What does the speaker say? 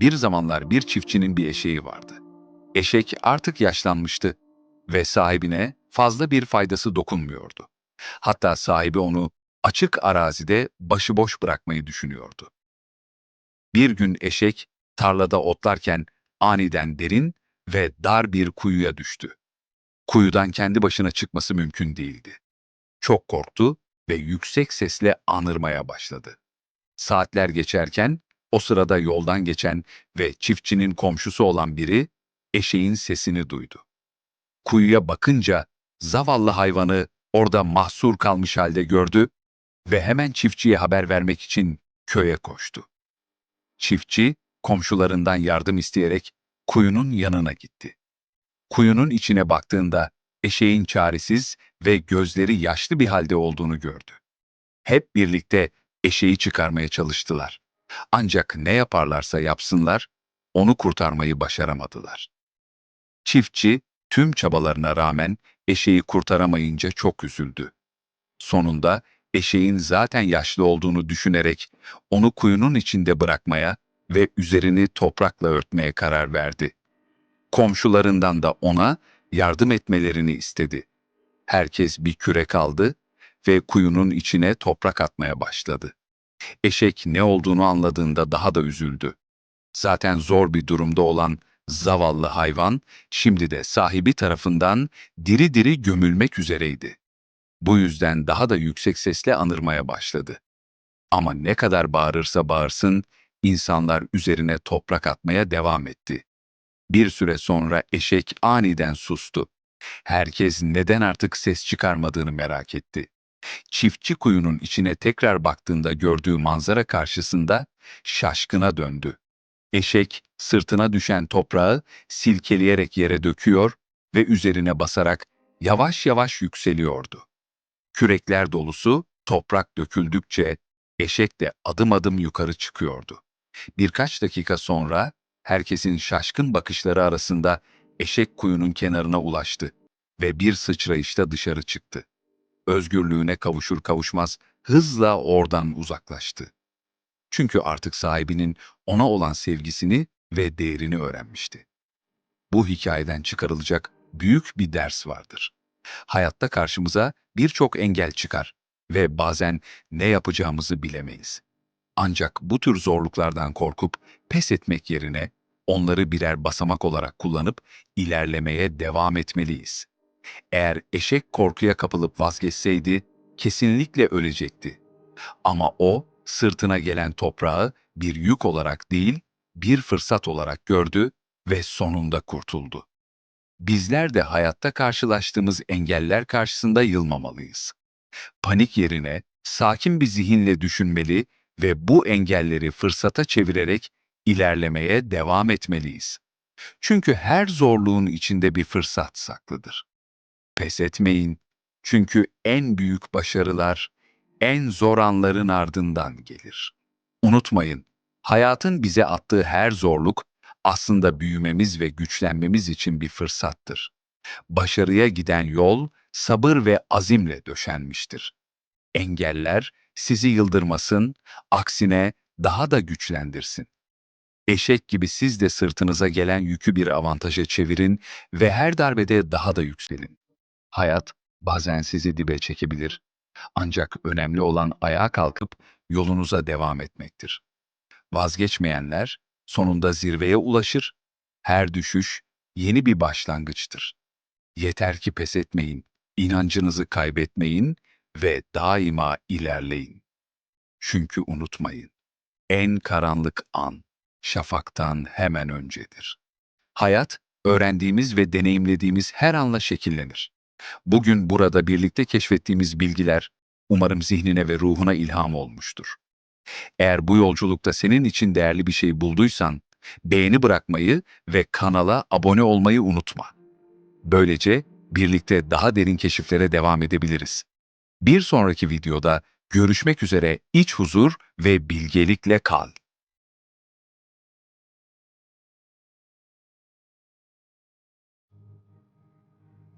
Bir zamanlar bir çiftçinin bir eşeği vardı. Eşek artık yaşlanmıştı ve sahibine fazla bir faydası dokunmuyordu. Hatta sahibi onu açık arazide başıboş bırakmayı düşünüyordu. Bir gün eşek tarlada otlarken aniden derin ve dar bir kuyuya düştü. Kuyudan kendi başına çıkması mümkün değildi. Çok korktu ve yüksek sesle anırmaya başladı. Saatler geçerken o sırada yoldan geçen ve çiftçinin komşusu olan biri eşeğin sesini duydu. Kuyuya bakınca zavallı hayvanı orada mahsur kalmış halde gördü ve hemen çiftçiye haber vermek için köye koştu. Çiftçi komşularından yardım isteyerek kuyunun yanına gitti. Kuyunun içine baktığında eşeğin çaresiz ve gözleri yaşlı bir halde olduğunu gördü. Hep birlikte eşeği çıkarmaya çalıştılar. Ancak ne yaparlarsa yapsınlar, onu kurtarmayı başaramadılar. Çiftçi tüm çabalarına rağmen eşeği kurtaramayınca çok üzüldü. Sonunda eşeğin zaten yaşlı olduğunu düşünerek onu kuyunun içinde bırakmaya ve üzerini toprakla örtmeye karar verdi. Komşularından da ona yardım etmelerini istedi. Herkes bir kürek aldı ve kuyunun içine toprak atmaya başladı. Eşek ne olduğunu anladığında daha da üzüldü. Zaten zor bir durumda olan zavallı hayvan şimdi de sahibi tarafından diri diri gömülmek üzereydi. Bu yüzden daha da yüksek sesle anırmaya başladı. Ama ne kadar bağırırsa bağırsın, insanlar üzerine toprak atmaya devam etti. Bir süre sonra eşek aniden sustu. Herkes neden artık ses çıkarmadığını merak etti. Çiftçi kuyunun içine tekrar baktığında gördüğü manzara karşısında şaşkına döndü. Eşek sırtına düşen toprağı silkeleyerek yere döküyor ve üzerine basarak yavaş yavaş yükseliyordu. Kürekler dolusu toprak döküldükçe eşek de adım adım yukarı çıkıyordu. Birkaç dakika sonra herkesin şaşkın bakışları arasında eşek kuyunun kenarına ulaştı ve bir sıçrayışta dışarı çıktı. Özgürlüğüne kavuşur kavuşmaz hızla oradan uzaklaştı. Çünkü artık sahibinin ona olan sevgisini ve değerini öğrenmişti. Bu hikayeden çıkarılacak büyük bir ders vardır. Hayatta karşımıza birçok engel çıkar ve bazen ne yapacağımızı bilemeyiz. Ancak bu tür zorluklardan korkup pes etmek yerine onları birer basamak olarak kullanıp ilerlemeye devam etmeliyiz. Eğer eşek korkuya kapılıp vazgeçseydi kesinlikle ölecekti. Ama o sırtına gelen toprağı bir yük olarak değil, bir fırsat olarak gördü ve sonunda kurtuldu. Bizler de hayatta karşılaştığımız engeller karşısında yılmamalıyız. Panik yerine sakin bir zihinle düşünmeli ve bu engelleri fırsata çevirerek ilerlemeye devam etmeliyiz. Çünkü her zorluğun içinde bir fırsat saklıdır. Pes etmeyin. Çünkü en büyük başarılar en zor anların ardından gelir. Unutmayın, hayatın bize attığı her zorluk aslında büyümemiz ve güçlenmemiz için bir fırsattır. Başarıya giden yol sabır ve azimle döşenmiştir. Engeller sizi yıldırmasın, aksine daha da güçlendirsin. Eşek gibi siz de sırtınıza gelen yükü bir avantaja çevirin ve her darbede daha da yükselin. Hayat bazen sizi dibe çekebilir. Ancak önemli olan ayağa kalkıp yolunuza devam etmektir. Vazgeçmeyenler sonunda zirveye ulaşır. Her düşüş yeni bir başlangıçtır. Yeter ki pes etmeyin, inancınızı kaybetmeyin ve daima ilerleyin. Çünkü unutmayın, en karanlık an şafaktan hemen öncedir. Hayat, öğrendiğimiz ve deneyimlediğimiz her anla şekillenir. Bugün burada birlikte keşfettiğimiz bilgiler umarım zihnine ve ruhuna ilham olmuştur. Eğer bu yolculukta senin için değerli bir şey bulduysan, beğeni bırakmayı ve kanala abone olmayı unutma. Böylece birlikte daha derin keşiflere devam edebiliriz. Bir sonraki videoda görüşmek üzere iç huzur ve bilgelikle kal.